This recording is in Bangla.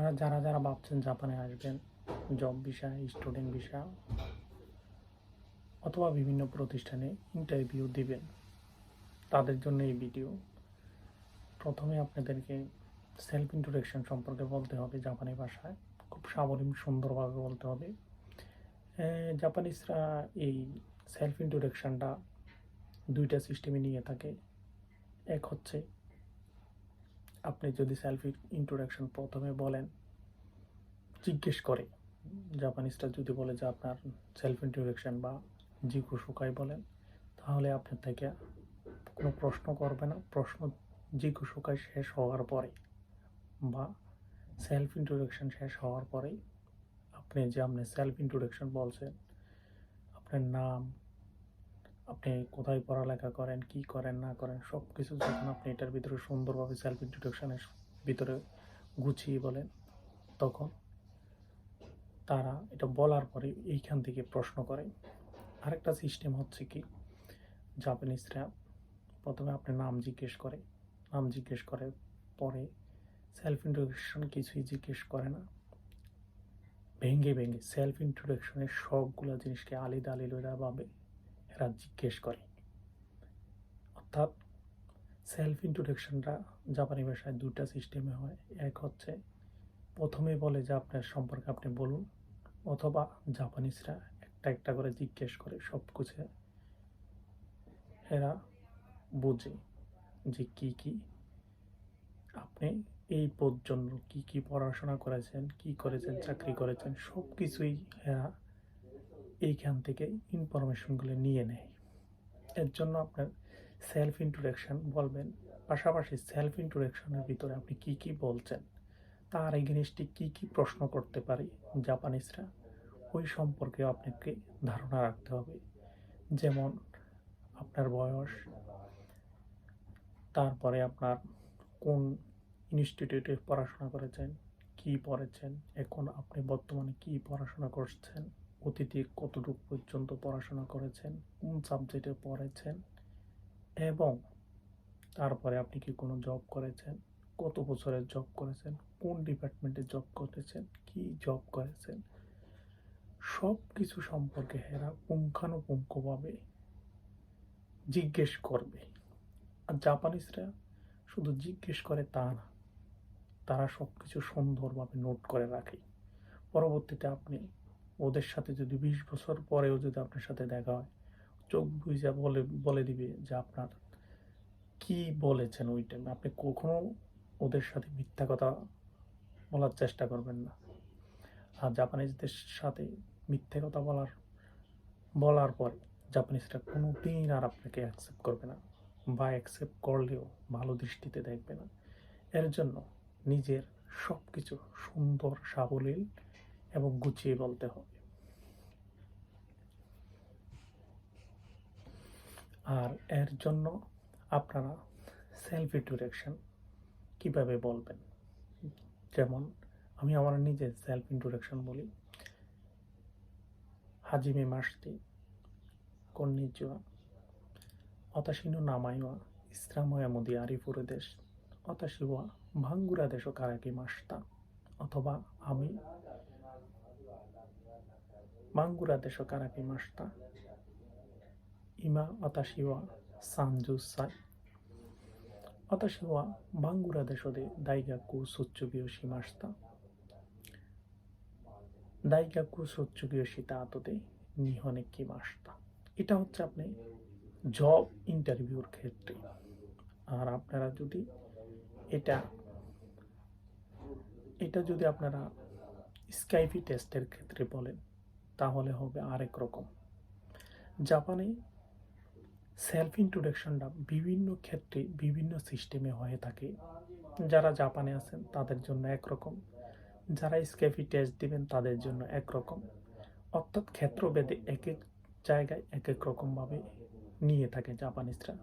আপনারা যারা যারা ভাবছেন জাপানে আসবেন জব বিষয় স্টুডেন্ট বিষয় অথবা বিভিন্ন প্রতিষ্ঠানে ইন্টারভিউ দিবেন, তাদের জন্য এই ভিডিও প্রথমে আপনাদেরকে সেলফ ইন্ট্রোডাকশন সম্পর্কে বলতে হবে জাপানি ভাষায়। খুব সাবলীল, সুন্দরভাবে বলতে হবে। জাপানিজরা এই সেলফ ইন্ট্রোডাকশনটা দুইটা সিস্টেমে নিয়ে থাকে। এক হচ্ছে আপনি যদি সেলফ ইন্ট্রোডাকশন প্রথমে বলেন, জিজ্ঞেস করে। জাপানিজটা যদি বলে যে আপনার সেলফ ইন্ট্রোডাকশন বা জিকু সুকাই বলেন, তাহলে আপনার থেকে কোনো প্রশ্ন করবে না। প্রশ্ন জিকু সুকাই শেষ হওয়ার পরে বা সেলফ ইন্ট্রোডাকশন শেষ হওয়ার পরেই আপনি যে আপনি সেলফ ইন্ট্রোডাকশন বলছেন, আপনার নাম আপনি কোথায় পড়ালেখা করেন, কি করেন, না করেন সব কিছু যখন আপনি এটার ভিতরে সুন্দরভাবে সেলফ ইন্ট্রোডাকশনের ভিতরে গুছিয়ে বলেন, তখন তারা এটা বলার পরে এইখান থেকে প্রশ্ন করে। আরেকটা সিস্টেম হচ্ছে কি? জাপানিজরা প্রথমে আপনার নাম জিজ্ঞেস করে, নাম জিজ্ঞেস করে পরে সেলফ ইন্ট্রোডাকশন কিছুই জিজ্ঞেস করে না। ভেঙ্গে ভেঙ্গে সেলফ ইন্ট্রোডাকশনের সবগুলো জিনিসকে আলিদা আলিদাভাবে এরা জিজ্ঞেস করে। অর্থাৎ সেলফ ইন্ট্রোডাকশনটা জাপানি ভাষায় দুটা সিস্টেমে হয়। এক হচ্ছে প্রথমে বলে যে আপনার সম্পর্কে আপনি বলুন, অথবা জাপানিজরা একটা একটা করে জিজ্ঞেস করে সব কিছু এরা বোঝে যে কি কি আপনি এই পর্যন্ত কি কি পড়াশোনা করেছেন, কি করেছেন, চাকরি করেছেন সব কিছুই এরা এইখান থেকে ইনফরমেশনগুলো নিয়ে নেয়। এর জন্য আপনার সেলফ ইন্ট্রোডাকশন বলবেন, পাশাপাশি সেলফ ইন্ট্রোডাকশনের ভিতরে আপনি কি কি বলছেন, তার এই জিনিসটি কি কি প্রশ্ন করতে পারি জাপানিজরা, ওই সম্পর্কে আপনাকে ধারণা রাখতে হবে। যেমন আপনার বয়স, তারপরে আপনার কোন ইনস্টিটিউটে পড়াশোনা করেছেন, কি পড়েছেন, এখন আপনি বর্তমানে কি পড়াশোনা করছেন অতীতে কতটুকু পর্যন্ত পড়াশোনা করেছেন, কোন সাবজেক্টে পড়েছেন এবং তারপরে আপনি কি কোনো জব করেছেন, কত বছরের জব করেছেন, কোন ডিপার্টমেন্টে জব করেছেন কি জব করেছেন সব কিছু সম্পর্কে এরা পুঙ্খানুপুঙ্খভাবে জিজ্ঞেস করবে। আর জাপানিজরা শুধু জিজ্ঞেস করে তা না, তারা সব কিছু সুন্দরভাবে নোট করে রাখে। পরবর্তীতে আপনি ওদের সাথে যদি বিশ বছর পরেও যদি আপনার সাথে দেখা হয়, চোখ বুঝে বলে বলে দিবে যে আপনার কি বলেছেন ওই টাইমে আপনি কখনো ওদের সাথে মিথ্যা কথা বলার চেষ্টা করবেন না। আর জাপানিজদের সাথে মিথ্যে কথা বলার বলার পরে জাপানিজরা কোনো দিন আর আপনাকে অ্যাকসেপ্ট করবে না বা অ্যাকসেপ্ট করলেও ভালো দৃষ্টিতে দেখবে না। এর জন্য নিজের সব কিছু সুন্দর সাবলীল এবং গুছিয়ে বলতে হবে। আর এর জন্য আপনারা সেলফ ইন্ট্রোডাকশন কীভাবে বলবেন? যেমন আমি আমার নিজের সেলফ ইন্ট্রোডাকশন বলি। হাজিমে মাসতি কন্নিজুয়া অতাশিনো নামাইওয়া ইসরাময়া মুদি আরিফুরে দেশ অতাশিওয়া ভাঙ্গুরা দেশ ও কারাকি মাস্তা, অথবা আমি 망구라데서 갈아비마시다. 이마 와타시와 산주사이. 와타시와 망구라데서데 다이가쿠 소츠비오 시마시다. দায়িকাকু সোচ্চুগীয় সীতা আততে নিহনে কি মাসটা এটা হচ্ছে আপনি জব ইন্টারভিউর ক্ষেত্রে আর আপনারা যদি এটা এটা যদি আপনারা স্কাইপি টেস্টের ক্ষেত্রে বলেন তাহলে হবে আরেক রকম। জাপানে সেলফ ইন্ট্রোডাকশনটা বিভিন্ন ক্ষেত্রে বিভিন্ন সিস্টেমে হয়ে থাকে। যারা জাপানে আছেন, তাদের জন্য একরকম যারা স্কেফি টেস্ট দিবেন, তাদের জন্য একরকম অর্থাৎ ক্ষেত্রভেদে এক এক জায়গায় এক এক রকমভাবে নিয়ে থাকে জাপানিজরা।